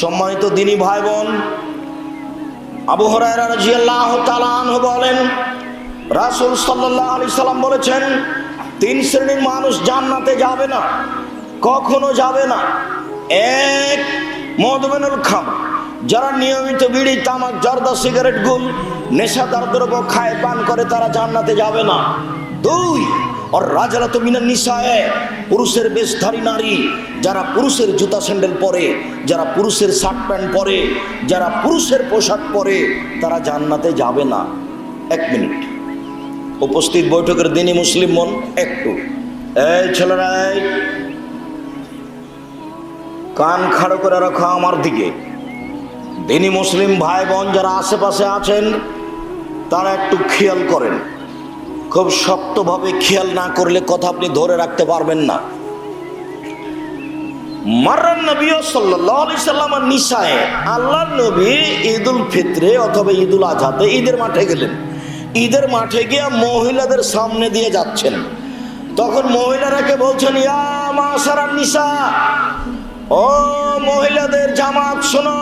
সম্মানিত দিনী ভাই বোন আবু হরাইরা রাদিয়াল্লাহু তাআলা আনহু বলেন, রাসূল সাল্লাল্লাহু আলাইহি সাল্লাম বলেছেন, তিন শ্রেণির মানুষ জান্নাতে যাবে না, কখনো যাবে না। এক মদমেনুল খাম, যারা নিয়মিত বিড়ি, তামাক, জর্দা, সিগারেট, গুল, নেশাদার দ্রব্য খায়, পান করে, তারা জান্নাতে যাবে না। দুই আর রাজারা তো মিনার নিশায় পুরুষের বেশধারী নারী, যারা পুরুষের জুতা স্যান্ডেল পরে, যারা পুরুষের শার্ট প্যান্ট পরে, যারা পুরুষের পোশাক পরে, তারা জান্নাতে যাবে না। এক মিনিট। উপস্থিত বৈঠকের দিনই মুসলিম মন একটু। এই ছেলেরা, এই কান খাড়ো করে রাখো আমার দিকে। দিনী মুসলিম ভাই বোন যারা আশেপাশে আছেন, তারা একটু খেয়াল করেন। খুব শক্তভাবে খেয়াল না করলে কথা আপনি ধরে রাখতে পারবেন না। মারান নবী ঈদুল ফিতরে অথবা ঈদুল ঈদের মাঠে গেলেন। ঈদের মাঠে গিয়ে মহিলাদের সামনে দিয়ে যাচ্ছেন। তখন বলছেন নিসা ও মহিলাদের জামাত, শোনো।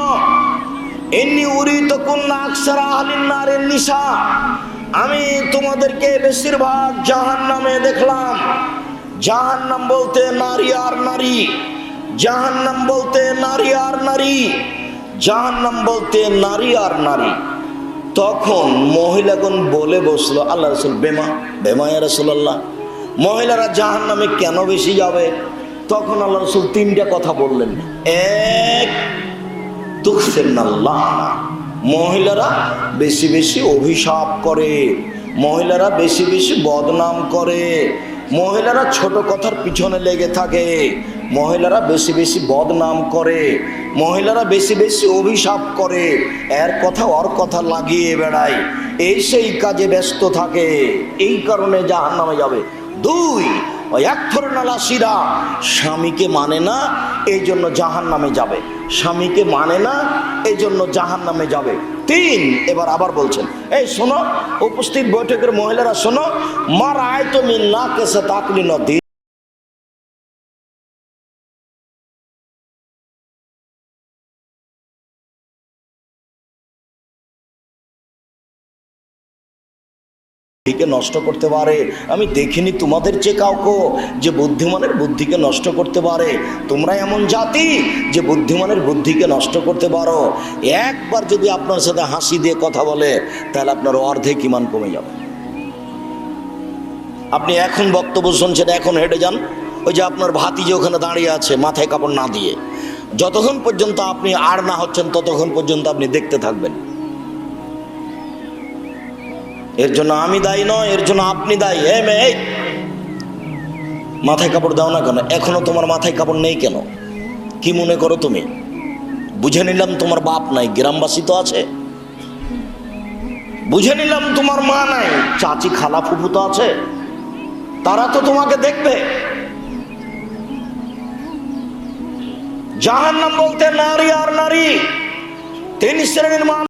এমনি উরি তো কন্যা নিশা। আমি তোমাদেরকে বেশিরভাগ জাহান নামে দেখলাম। জাহান নাম বলতে নারী আর নারী। জাহান নাম বলতে নারী আর নারী। জাহান নাম বলতে নারী আর নারী। তখন মহিলাগণ বলে বসল, আল্লাহ রসুল, বেমা বেমা রসুল্লাহ মহিলারা জাহান নামে কেন বেশি যাবে? তখন আল্লাহ রসুল তিনটা কথা বললেন, এক তুকসেন আল্লাহ মহিলারা বেশি বেশি অভিশাপ করে, মহিলারা বেশি বেশি বদনাম করে, মহিলারা ছোট কথার পিছনে লেগে থাকে, মহিলারা বেশি বেশি বদনাম করে, মহিলারা বেশি বেশি অভিশাপ করে, এর কথা ওর কথা লাগিয়ে বেড়ায়, এই সেই কাজে ব্যস্ত থাকে, এই কারণে জাহান নামে যাবে। দুই এক ধরনের লাশিরা স্বামীকে মানে না, এই জন্য জাহান নামে যাবে। স্বামীকে মানে না এই জন্য জাহান নামে যাবে। তিন, এবার আবার বলছেন, এই শোনো, উপস্থিত বৈঠকের মহিলারা শোনো মার আয় তুমি না কেসে তাকলি নদী বুদ্ধিকে নষ্ট করতে পারে। আমি দেখিনি তোমাদের চেয়ে কাউকে যে বুদ্ধিমানের বুদ্ধিকে নষ্ট করতে পারে। তোমরা এমন জাতি যে বুদ্ধিমানের বুদ্ধিকে নষ্ট করতে পারো। একবার যদি আপনার সাথে হাসি দিয়ে কথা বলে, তাহলে আপনার অর্ধেক ইমান কমে যাবে। আপনি এখন বক্তব্য শুনছেন, এখন হেঁটে যান। ওই যে আপনার ভাতি যে ওখানে দাঁড়িয়ে আছে, মাথায় কাপড় না দিয়ে। যতক্ষণ পর্যন্ত আপনি আর না হচ্ছেন, ততক্ষণ পর্যন্ত আপনি দেখতে থাকবেন। এর জন্য আমি দায়ী নয়, এর জন্য আপনি দায়ী। এ এই। মাথায় কাপড় দাও না কেন? এখনও তোমার মাথায় কাপড় নেই কেন? কি মনে করো তুমি? বুঝে নিলাম তোমার বাপ নাই, গ্রামবাসী তো আছে। বুঝে নিলাম তোমার মা নাই, চাচি খালা ফুফু তো আছে। তারা তো তোমাকে দেখবে। জাহান নাম বলতে নারী আর নারী। তিন শ্রেণির মান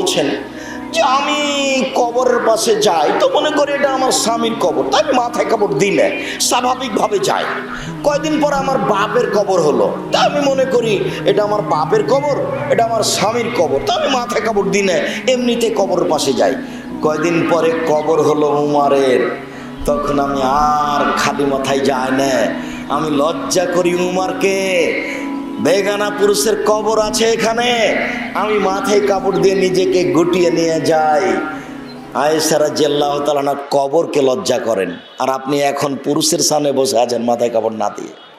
বলছেন যে আমি কবরের পাশে যাই তো মনে করি এটা আমার স্বামীর কবর। তাই মাথায় কাপড় দিলে স্বাভাবিকভাবে যাই। কয়দিন পর আমার বাপের কবর হলো। তা আমি মনে করি এটা আমার বাপের কবর, এটা আমার স্বামীর কবর। তা আমি মাথায় কাপড় দিনে এমনিতে কবরের পাশে যাই। কয়দিন পরে কবর হলো উমারের। তখন আমি আর খালি মাথায় যাই না। আমি লজ্জা করি উমারকে। বেগানা পুরুষের কবর আছে এখানে। আমি মাথায় কাপড় দিয়ে নিজেকে গুটিয়ে নিয়ে যাই। আয়েসারা জেল্লাহ তালানা কবরকে লজ্জা করেন। আর আপনি এখন পুরুষের সামনে বসে আছেন মাথায় কাপড় না দিয়ে।